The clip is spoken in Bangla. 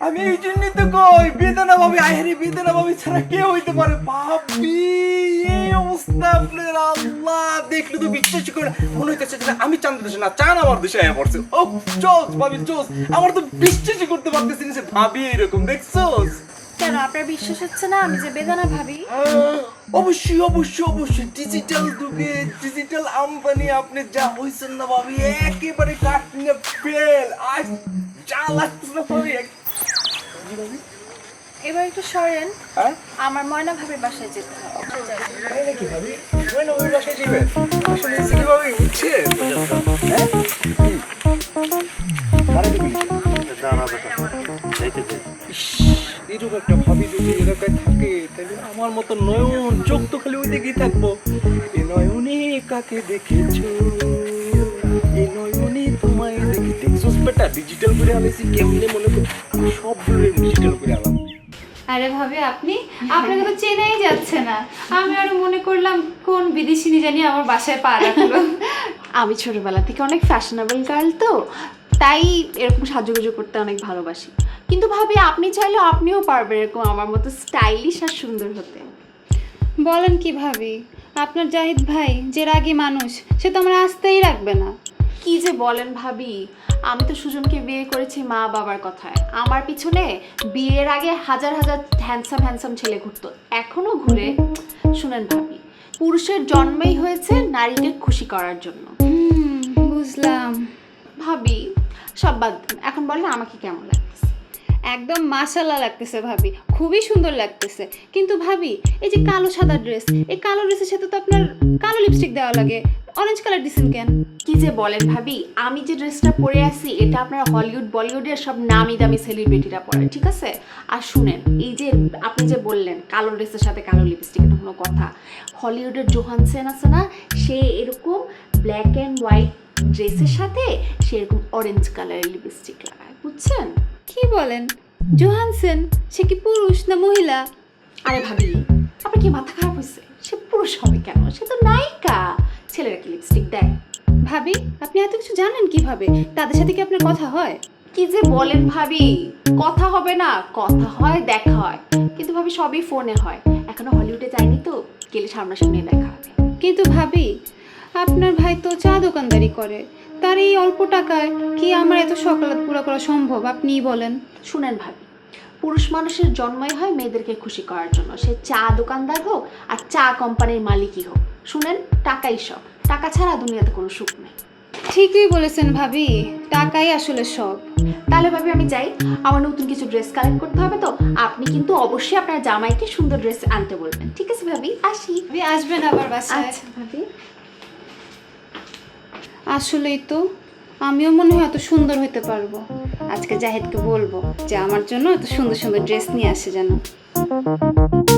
আমি এই জন্যই তো কই বেদনা ভাবি আহেরি বেদনা ভাবি ছাড়া কে হইতে পারে। ভাবি এই অবস্থা আপনার আল্লাহ দেখলে তো বিশ্বাস করে মনে হইতেছে যে আমি দেশে না চান আমার দেশে আয়া পড়ছে। ও চোস ভাবি চোস আমার তো বিশ্বাসই করতে পারতেছি না ভাবি এরকম দেখছোস কেন আপনার বিশ্বাস হচ্ছে না আমি যে বেদানা ভাবি? অবশ্যই অবশ্যই অবশ্যই ডিজিটাল যুগে ডিজিটাল আম্বানি আপনি যা হইছেন না ভাবি একেবারে ফেল আজ যা লাগতেছে না ভাবি এবার একটু সরেন। হ্যাঁ? আমার ময়না ভাবির বাসায় যেতে হবে। তাই নাকি ভাবি? তুমি না বাসায় যাবেন আসলে কি ভাবি? বুঝছে হ্যাঁ? ইস, এরকম একটা ভাবি যদি এলাকায় থাকে তাহলে আমার মতো নয়ন চোখ তো খালি ওই দিকেই থাকব। এ নয়নে কাকে দেখেছ? এ নয়নে ডিজিটাল করে আলাইছি কেমনে মনে করি? সবগুলো ডিজিটাল করে আলাম আরে ভাবে আপনি? আপনাকে তো চেনাই যাচ্ছে না। আমি আরও মনে করলাম কোন বিদেশিনী জানি আমার বাসায় পা রাখল। আমি ছোটবেলা থেকে অনেক ফ্যাশনেবল গার্ল তো তাই এরকম সাজুগুজু করতে অনেক ভালোবাসি। কিন্তু ভাবি আপনি চাইলে আপনিও পারবেন এরকম আমার মতো স্টাইলিশ আর সুন্দর হতে। বলেন কি ভাবি আপনার জাহিদ ভাই যে রাগী মানুষ সে তো আমার আসতেই রাখবে না। কি যে বলেন ভাবি? আমি তো সুজনকে বিয়ে করেছি মা বাবার কথায়। আমার পিছনে বিয়ের আগে হাজার হাজার হ্যান্ডসাম হ্যান্ডসাম ছেলে ঘুরতো। এখনও ঘুরে শুনেন ভাবি পুরুষের জন্মই হয়েছে নারীকে খুশি করার জন্য। বুঝলাম। ভাবি সব বাদ দেন। এখন বলেন আমাকে কেমন লাগতেছে? একদম মাশাল্লাহ লাগতেছে ভাবি খুবই সুন্দর লাগতেছে। কিন্তু ভাবি এই যে কালো সাদা ড্রেস এই কালো ড্রেসের সাথে তো আপনার কালো লিপস্টিক দেওয়া লাগে। অরেঞ্জ কালার দিছেন কেন? কি যে বলেন ভাবি আমি যে ড্রেসটা পরে আছি এটা আপনার হলিউড বলিউডের সব নামি দামি সেলিব্রিটিরা পরে ঠিক আছে? আর শুনেন এই যে আপনি যে বললেন কালো ড্রেসের সাথে কালো লিপস্টিক এটা কোনো কথা। হলিউডের জোহানসেন আছে না সে এরকম ব্ল্যাক অ্যান্ড হোয়াইট ড্রেসের সাথে সে এরকম অরেঞ্জ কালারের লিপস্টিক লাগায় বুঝছেন? কি বলেন? জোহানসেন সে কি পুরুষ না মহিলা? আরে ভাবি আপনার কি মাথা খারাপ হয়েছে সে পুরুষ হবে কেন? সে তো নায়িকা। ভাবি? আপনি এত কিছু জানেন কীভাবে? তাদের সাথে কি আপনার কথা হয়? কি যে বলেন ভাবি? কথা হবে না কথা হয় দেখা হয়। কিন্তু ভাবি সবই ফোনে হয়। এখনও হলিউডে যায়নি তো গেলে সামনাসামনি দেখা হবে। কিন্তু ভাবি আপনার ভাই তো চা দোকানদারি করে। তার এই অল্প টাকায় কি আমার এত সকালাত পুরো করা সম্ভব আপনিই বলেন? শুনেন ভাবি পুরুষ মানুষের জন্মই হয় মেয়েদেরকে খুশি করার জন্য। সে চা দোকানদার হোক আর চা কোম্পানির মালিকই হোক। শুনেন টাকাই সব। টাকা ছাড়া দুনিয়াতে কোনো সুখ নেই। ঠিকই বলেছেন ভাবি টাকাই আসলে সব। তাহলে ভাবি আমি যাই আমার নতুন কিছু ড্রেস কালেক্ট করতে হবে তো আপনি কিন্তু অবশ্যই আপনার জামাইকে সুন্দর ড্রেস আনতে বলবেন। ঠিক আছে ভাবি আসি। ভাবি আসবেন আবার বাসায়। আচ্ছা ভাবি। আসলেই তো আমিও মনে হয় এত সুন্দর হতে পারব। আজকে জাহিদকে বলব যে আমার জন্য এত সুন্দর সুন্দর ড্রেস নিয়ে আসে যেন।